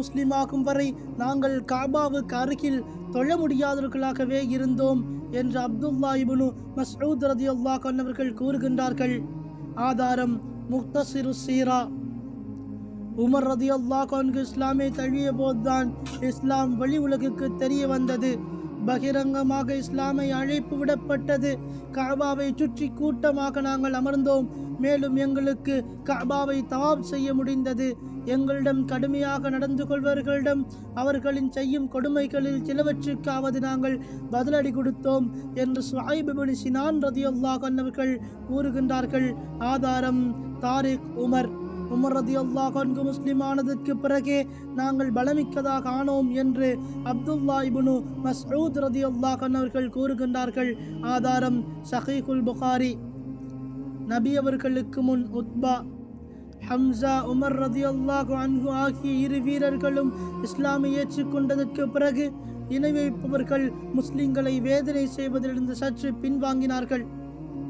முஸ்லீமாகும் வரை நாங்கள் காபாவுக்கு அருகில் தொழ முடியாதவர்களாகவே இருந்தோம் என்று அப்துல்லா இபுனு மஸ்ஊத் ரதியல்லாஹு அல்லா அவர்கள் கூறுகின்றார்கள். ஆதாரம் முக்தசிரு சீரா. உமர் ரதி அல்லாஹ் இஸ்லாமை தழுவிய போதுதான் இஸ்லாம் வெளி உலகுக்கு தெரிய வந்தது. பகிரங்கமாக இஸ்லாமை அழைப்பு விடப்பட்டது. காபாவை சுற்றி கூட்டமாக நாங்கள் அமர்ந்தோம். மேலும் எங்களுக்கு காபாவை தவாப் செய்ய முடிந்தது. எங்களிடம் கடுமையாக நடந்து கொள்வர்களிடம் அவர்களின் செய்யும் கொடுமைகளில் சிலவற்றுக்காவது நாங்கள் பதிலடி கொடுத்தோம் என்று சுஹைப் சினான் ரதியுல்லாஹ் அவர்கள் கூறுகின்றார்கள். ஆதாரம் தாரிக் உமர். உமர் ரதி அல்லாஹ் முஸ்லிம் ஆனதுக்கு பிறகே நாங்கள் பலமிக்கதாக ஆனோம் என்று அப்துல்லா இபுனு மஸ்ரூத் ரதி அல்லாஹ் அவர்கள் கூறுகின்றார்கள். ஆதாரம் சஹீகுல் புகாரி. நபி அவர்களுக்கு முன் உத்பா. ஹம்சா உமர் ரதி அல்லாஹு அன்ஹு ஆகிய இரு வீரர்களும் இஸ்லாமை ஏற்றுக்கொண்டதற்கு பிறகு இணை வைப்பவர்கள் முஸ்லிம்களை வேதனை செய்வதிலிருந்து சற்று பின்வாங்கினார்கள்.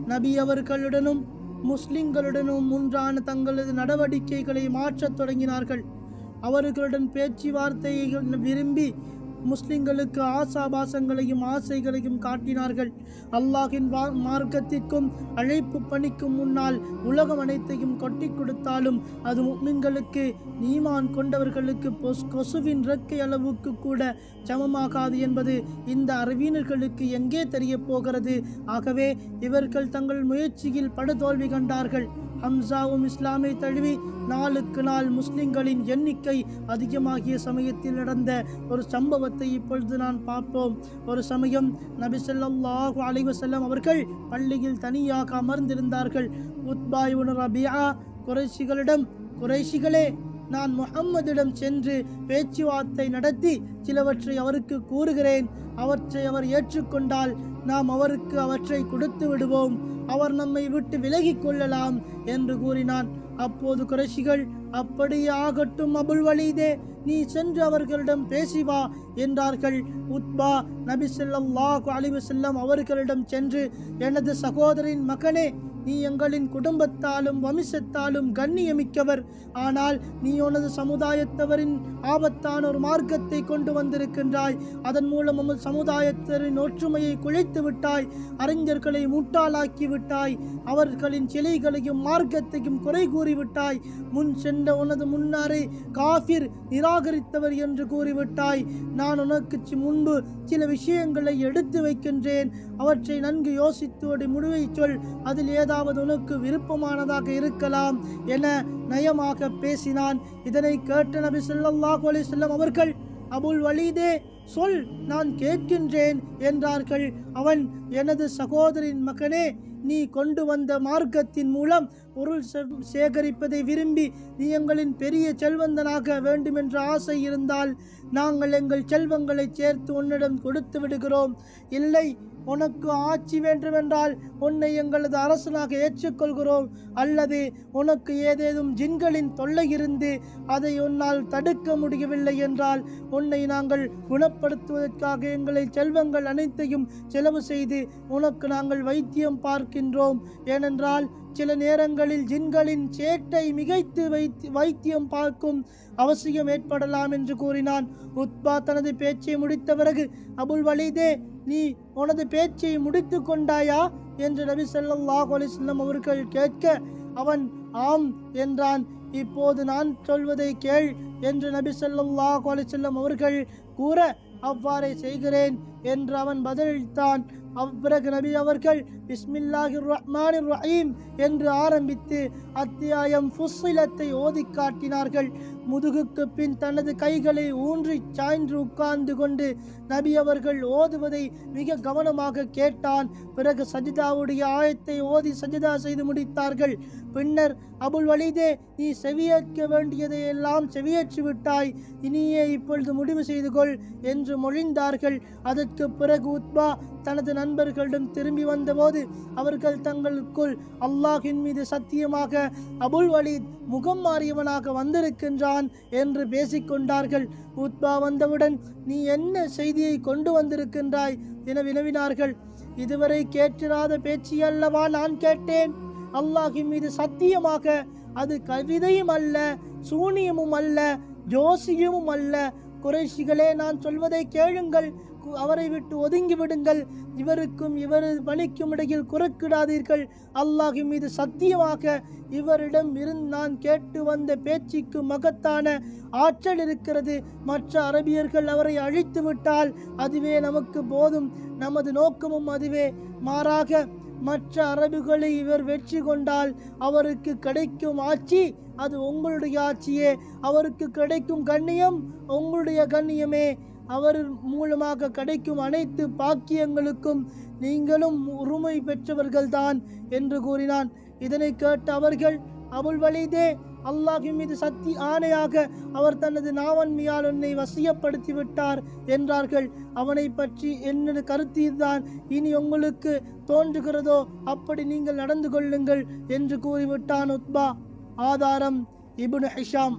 நபி அவர்களுடனும் முஸ்லிம்களுடனும் முன்றான தங்களது நடவடிக்கைகளை மாற்றத் தொடங்கினார்கள். அவர்களுடன் பேச்சுவார்த்தையை விரும்பி முஸ்லிம்களுக்கு ஆசாபாசங்களையும் ஆசைகளையும் காட்டினார்கள். அல்லாஹின் மார்க்கத்திற்கும் அழைப்பு பணிக்கும் முன்னால் உலகம் அனைத்தையும் கொட்டி கொடுத்தாலும் அது முஸ்லிம்களுக்கு நீமான் கொண்டவர்களுக்கு கொசுவின் இறக்கை அளவுக்கு கூட சமமாகாது என்பது இந்த அறிவியனர்களுக்கு எங்கே தெரிய போகிறது? ஆகவே இவர்கள் தங்கள் முயற்சியில் படுதோல்வி கண்டார்கள். ஹம்சாவும் இஸ்லாமை தழுவி நாளுக்கு நாள் முஸ்லிம்களின் எண்ணிக்கை அதிகமாகிய சமயத்தில் நடந்த ஒரு சம்பவத்தை இப்பொழுது நான் பார்ப்போம். ஒரு சமயம் நபி அலைவசல்லம் அவர்கள் பள்ளியில் தனியாக அமர்ந்திருந்தார்கள். உத்பாய் அபியா குறைஷிகளிடம் குறைஷிகளே நான் முஹம்மதிடம் சென்று பேச்சுவார்த்தை நடத்தி சிலவற்றை அவருக்கு கூறுகிறேன். அவற்றை அவர் ஏற்றுக்கொண்டால் நாம் அவருக்கு அவற்றை கொடுத்து விடுவோம். அவர் நம்மை விட்டு விலகிக் கொள்ளலாம் என்று கூறினான். அப்போது குறைஷிகள் அப்படியே ஆகட்டும் அபுல் வலீதே நீ சென்று அவர்களிடம் பேசி வா என்றார்கள். உத்பா நபி செல்லம் ஸல்லல்லாஹு அலிவு செல்லம் அவர்களிடம் சென்று எனது சகோதரின் மகனே நீ எங்களின் குடும்பத்தாலும் வம்சத்தாலும் கண்ணியமிக்கவர். ஆனால் நீ உனது சமுதாயத்தவரின் ஆபத்தான ஒரு மார்க்கத்தை கொண்டு வந்திருக்கின்றாய். அதன் மூலம் உமது சமுதாயத்தரின் ஒற்றுமையை குலைத்து விட்டாய். அறிஞர்களை முட்டாளாக்கி விட்டாய். அவர்களின் சிலைகளையும் மார்க்கத்தையும் குறை கூறிவிட்டாய். முன் சென்ற உனது முன்னாரே காஃபிர் நிராகரித்தவர் என்று கூறிவிட்டாய். நான் உனக்கு முன்பு சில விஷயங்களை எடுத்து வைக்கின்றேன். அவற்றை நன்கு யோசித்து முடிவை சொல். அதில் ஏதாவது உனக்கு விருப்பமானதாக இருக்கலாம் என நயமாக பேசினான். இதனை கேட்ட நபி சொல்லாஹ் அலி செல்லம் அவர்கள் அபுல் வலீதே சொல் நான் கேட்கின்றேன் என்றார்கள். அவன் எனது சகோதரின் மகனே நீ கொண்டு வந்த மார்க்கத்தின் மூலம் பொருள் சே- சேகரிப்பதை விரும்பி நீ எங்களின் பெரிய செல்வந்தனாக வேண்டுமென்ற ஆசை இருந்தால் நாங்கள் எங்கள் செல்வங்களை சேர்த்து உன்னிடம் கொடுத்து விடுகிறோம். இல்லை உனக்கு ஆட்சி வேண்டுமென்றால் உன்னை எங்களது அரசனாக ஏற்றுக்கொள்கிறோம். அல்லது உனக்கு ஏதேதும் ஜின்களின் தொல்லை இருந்து அதை உன்னால் தடுக்க முடியவில்லை என்றால் உன்னை நாங்கள் குணப்படுத்துவதற்காக எங்களை செல்வங்கள் அனைத்தையும் செலவு செய்து உனக்கு நாங்கள் வைத்தியம் பார்க்கின்றோம். ஏனென்றால் சில நேரங்களில் ஜின்களின் சேட்டை மிகைத்து வைத்து வைத்தியம் பார்க்கும் அவசியம் ஏற்படலாம் என்று கூறினான். உத்பா தனது பேச்சை முடித்த பிறகு அபுல் வலிதே நீ உனது பேச்சை முடித்து கொண்டாயா? என்று நபி சொல்லாஹ் அலிஸ்லம் அவர்கள் கேட்க அவன் ஆம் என்றான். இப்போது நான் சொல்வதை கேள் என்று நபி சொல்லாஹ் அலிசல்லம் அவர்கள் கூற அவ்வாறே செய்கிறேன் என்று அவன் பதிலளித்தான். அப்பிறகு நபி அவர்கள் பிஸ்மில்லாஹிர் ரஹ்மான் ரஹீம் என்று ஆரம்பித்து அத்தியாயம் ஃபுஸ்ஸிலத்தை ஓதி காட்டினார்கள். முதுகுக்கு பின் தனது கைகளை ஊன்றி சாய்ந்து உட்கார்ந்து கொண்டு நபி அவர்கள் ஓதுவதை மிக கவனமாக கேட்டான். பிறகு சஜிதாவுடைய ஆயத்தை ஓதி சஜிதா செய்து முடித்தார்கள். பின்னர் அபுல் வலிதே நீ செவியேற்க வேண்டியதை எல்லாம் செவியேற்றி விட்டாய். இனியே இப்பொழுது முடிவு செய்து கொள் என்று மொழிந்தார்கள். அதற்கு பிறகு உத்பா தனது நண்பர்களிடம் திரும்பி வந்தபோது அவர்கள் தங்களுக்குள் அல்லாஹின் மீது சத்தியமாக அபுல் வலீத் முகம் மாறியவனாக வந்திருக்கின்றான் என்று பேசிக்கொண்டார்கள். உத்பா வந்தவுடன் நீ என்ன செய்தியை கொண்டு வந்திருக்கின்றாய்? என வினவினார்கள். இதுவரை கேட்டிராத பேச்சு அல்லவா? நான் கேட்டேன். அல்லாஹின் மீது சத்தியமாக அது கவிதையும் அல்ல சூனியமும் அல்ல ஜோசியமும் அல்ல. குறைஷிகளே நான் சொல்வதை கேளுங்கள். அவரை விட்டு ஒதுங்கி விடுங்கள். இவருக்கும் இவரது பணிக்கும் இடையில் குறுக்கிடாதீர்கள். அல்லாஹ் மீது சத்தியமாக இவரிடம் இருந்து நான் கேட்டு வந்த பேச்சுக்கு மகத்தான ஆற்றல் இருக்கிறது. மற்ற அரபியர்கள் அவரை அழித்து விட்டால் அதுவே நமக்கு போதும். நமது நோக்கமும் அதுவே. மாறாக மற்ற அரபுகளை இவர் வெற்றி கொண்டால் அவருக்கு கிடைக்கும் ஆட்சி அது உங்களுடைய ஆட்சியே. அவருக்கு கிடைக்கும் கண்ணியம் உங்களுடைய கண்ணியமே. அவர் மூலமாக கிடைக்கும் அனைத்து பாக்கியங்களுக்கும் நீங்களும் உரிமை பெற்றவர்கள்தான் என்று கூறினான். இதனை கேட்ட அவர்கள் அபுல் வலிதே அல்லாஹின் மீது சக்தி ஆணையாக அவர் தனது நாவன்மையால் உன்னை வசியப்படுத்தி விட்டார் என்றார்கள். அவனை பற்றி என்ன கருத்தீர்தான் இனி உங்களுக்கு தோன்றுகிறதோ அப்படி நீங்கள் நடந்து கொள்ளுங்கள் என்று கூறிவிட்டான் உத்பா. ஆதாரம் இபுன் ஹிஷாம்.